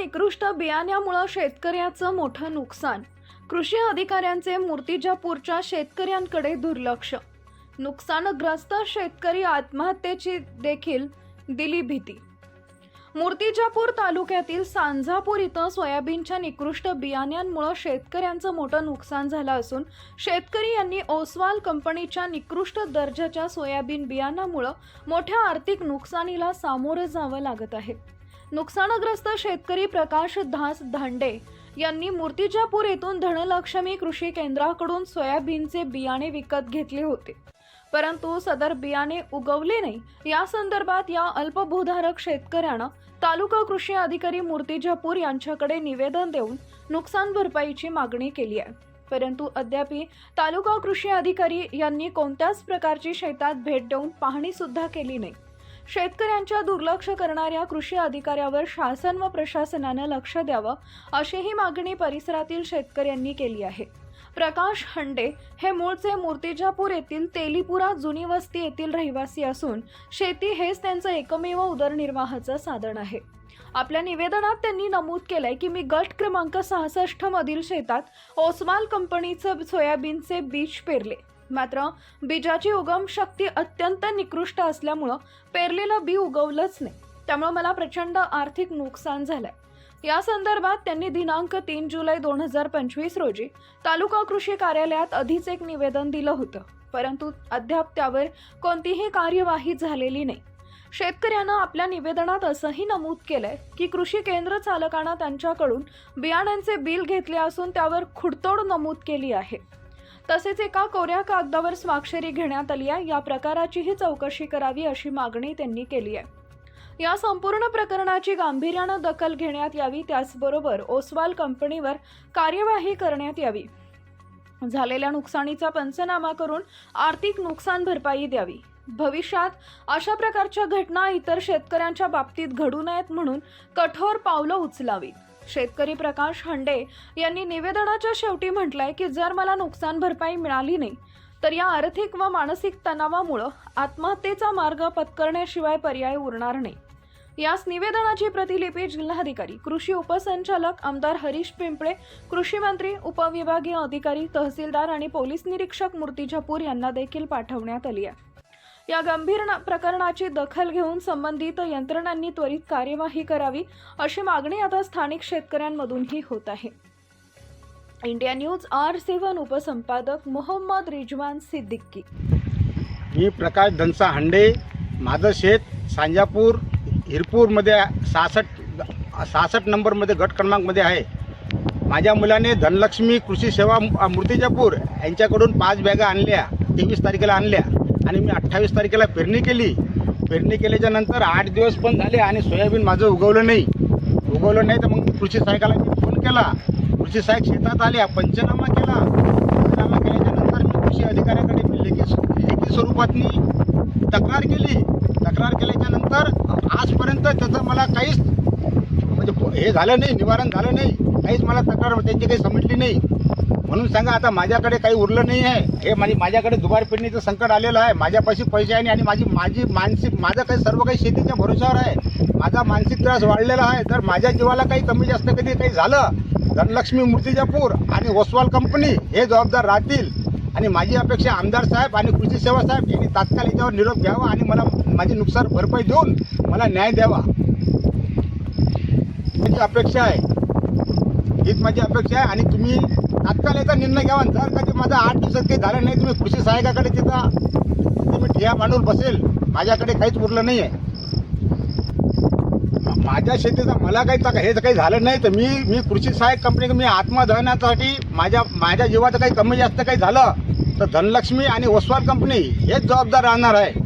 निकृष्ट बियाण्यामुळं शेतकऱ्याचं मोठं नुकसान. कृषी अधिकाऱ्यांचे मूर्तिजापूरच्या शेतकऱ्यांकडे दुर्लक्ष. नुकसानग्रस्त शेतकरी आत्महत्येची देखील दिली भीती. मूर्तिजापूर तालुक्यातील सांझापूर इथं सोयाबीनच्या निकृष्ट बियाण्यांमुळे शेतकऱ्यांचं मोठं नुकसान झालं असून शेतकरी यांनी ओसवाल कंपनीच्या निकृष्ट दर्जाच्या सोयाबीन बियाणामुळं मोठ्या आर्थिक नुकसानीला सामोरं जावं लागत आहे. नुकसानग्रस्त शेतकरी प्रकाश धास धांडे यांनी मूर्तिजापूर येथून धनलक्ष्मी कृषी केंद्राकडून सोयाबीनचे बियाणे विकत घेतले होते. परंतु सदर बियाणे उगवले नाही. या संदर्भात या अल्पभूधारक शेतकऱ्यानं तालुका कृषी अधिकारी मूर्तिजापूर यांच्याकडे निवेदन देऊन नुकसान भरपाईची मागणी केली आहे. परंतु अद्यापी तालुका कृषी अधिकारी यांनी कोणत्याच प्रकारची शेतात भेट देऊन पाहणी सुद्धा केली नाही. शेतकऱ्यांच्या दुर्लक्ष करणाऱ्या कृषी अधिकाऱ्यावर शासन व प्रशासनानं लक्ष द्यावं अशीही मागणी परिसरातील शेतकऱ्यांनी केली आहे. प्रकाश हंडे हे मूळचे मूर्तिजापूर येथील तेलीपुरा जुनी वस्ती येथील रहिवासी असून शेती हेच त्यांचं एकमेव उदरनिर्वाहाचं साधन आहे. आपल्या निवेदनात त्यांनी नमूद केलंय की मी गट क्रमांक सहासष्ट मधील शेतात ओस्माल कंपनीचं सोयाबीनचे बीज पेरले. मात्र बीजाची उगम शक्ती अत्यंत निकृष्ट असल्यामुळं पेरलेलं बी उगवलंच नाही. त्यामुळे मला प्रचंड आर्थिक नुकसान झालंय. या संदर्भात त्यांनी दिनांक तीन जुलै दोन हजार पंचवीस रोजी तालुका कृषी कार्यालयात आधीच एक निवेदन दिलं होतं. परंतु अद्याप त्यावर कोणतीही कार्यवाही झालेली नाही. शेतकऱ्यानं आपल्या निवेदनात असंही नमूद केलंय की कृषी केंद्र चालकांना त्यांच्याकडून बियाण्यांचे बिल घेतले असून त्यावर खुडतोड नमूद केली आहे. तसेच एका कोऱ्या कागदावर स्वाक्षरी घेण्यात आली आहे. या प्रकाराचीही चौकशी करावी अशी मागणी त्यांनी केली आहे. या संपूर्ण प्रकरणाची गांभीर्यानं दखल घेण्यात यावी. त्याचबरोबर ओसवाल कंपनीवर कार्यवाही करण्यात यावी. झालेल्या नुकसानीचा पंचनामा करून आर्थिक नुकसान भरपाई द्यावी. भविष्यात अशा प्रकारच्या घटना इतर शेतकऱ्यांच्या बाबतीत घडू नयेत म्हणून कठोर पावलं उचलावीत. शेतकरी प्रकाश हंडे यांनी निवेदनाच्या शेवटी म्हटलंय की जर मला नुकसान भरपाई मिळाली नाही तर या आर्थिक व मानसिक तणावामुळं आत्महत्येचा मार्ग पत्करण्याशिवाय पर्याय उरणार नाही. यास निवेदनाची प्रतिलिपी जिल्हाधिकारी कृषी उपसंचालक आमदार हरीश पिंपळे कृषी मंत्री उपविभागीय अधिकारी तहसीलदार आणि पोलीस निरीक्षक मूर्तिजापूर यांना देखील पाठवण्यात आली आहे. या गंभीर न- प्रकरणाची दखल घेऊन संबंधित यंत्रणांनी त्वरित कार्यवाही करावी अशी मागणी आता स्थानिक शेतकऱ्यांमधूनही होत आहे. इंडिया न्यूज आर सेवन उपसंपादक मोहम्मद रिजवान सिद्दिकी. मी प्रकाश धनसा हांडे माझं शेत सांजापूर हिरपूरमध्ये सहासष्ट सहासष्ट नंबरमध्ये गट क्रमांकमध्ये आहे. माझ्या मुलाने धनलक्ष्मी कृषी सेवा मूर्तिजापूर यांच्याकडून पाच बॅगा आणल्या तेवीस तारखेला आणल्या. आणि मी अठ्ठावीस तारखेला पेरणी केली. पेरणी केल्याच्यानंतर आठ दिवस पण झाले आणि सोयाबीन माझं उगवलं नाही. उगवलं नाही तर मग मी कृषी सहायकाला मी फोन केला. कृषी सहायक शेतात आल्या पंचनामा केला. पंचनामा केल्याच्यानंतर मी कृषी अधिकाऱ्याकडे मी लेखी लेखी स्वरूपातनी तक्रार केली. तक्रार केल्याच्यानंतर आजपर्यंत त्याचं मला काहीच हे झालं नाही निवारण झालं नाही काहीच मला तक्रार त्यांची काही समजली नाही. म्हणून सांगा आता माझ्याकडे काही उरलं नाही आहे. हे माझी माझ्याकडे दुबार पेरणीचं संकट आलेलं आहे. माझ्यापाशी पैसे आहे नाही आणि माझी माझी मानसिक माझं काही सर्व काही शेतीच्या भरोशावर आहे. माझा मानसिक त्रास वाढलेला आहे. तर माझ्या जीवाला काही कमी जास्त कधी काही झालं धनलक्ष्मी मूर्तिजापूर आणि ओसवाल कंपनी हे जबाबदार राहतील. आणि माझी अपेक्षा आमदार साहेब आणि कृषी सेवा साहेब यांनी तात्काळ याच्यावर निरोप घ्यावा आणि मला माझी नुकसान भरपाई देऊन मला न्याय द्यावा. माझी अपेक्षा आहे. हीच माझी अपेक्षा आहे आणि तुम्ही तात्काळ याचा निर्णय घ्यावा. आणि जर कधी माझा आठ दिवसात काही झालं नाही तुम्ही कृषी सहायकाकडे तिथं तुम्ही ठिया मांडून बसेल. माझ्याकडे काहीच उरलं नाही आहे माझ्या शेतीचा मला काही तर हे काही झालं नाही तर मी मी कृषी सहाय्यक कंपनी मी आत्मदहनासाठी माझ्या माझ्या जीवाचं काही कमी जास्त काही झालं तर धनलक्ष्मी आणि ओसवाल कंपनी हेच जबाबदार राहणार आहे.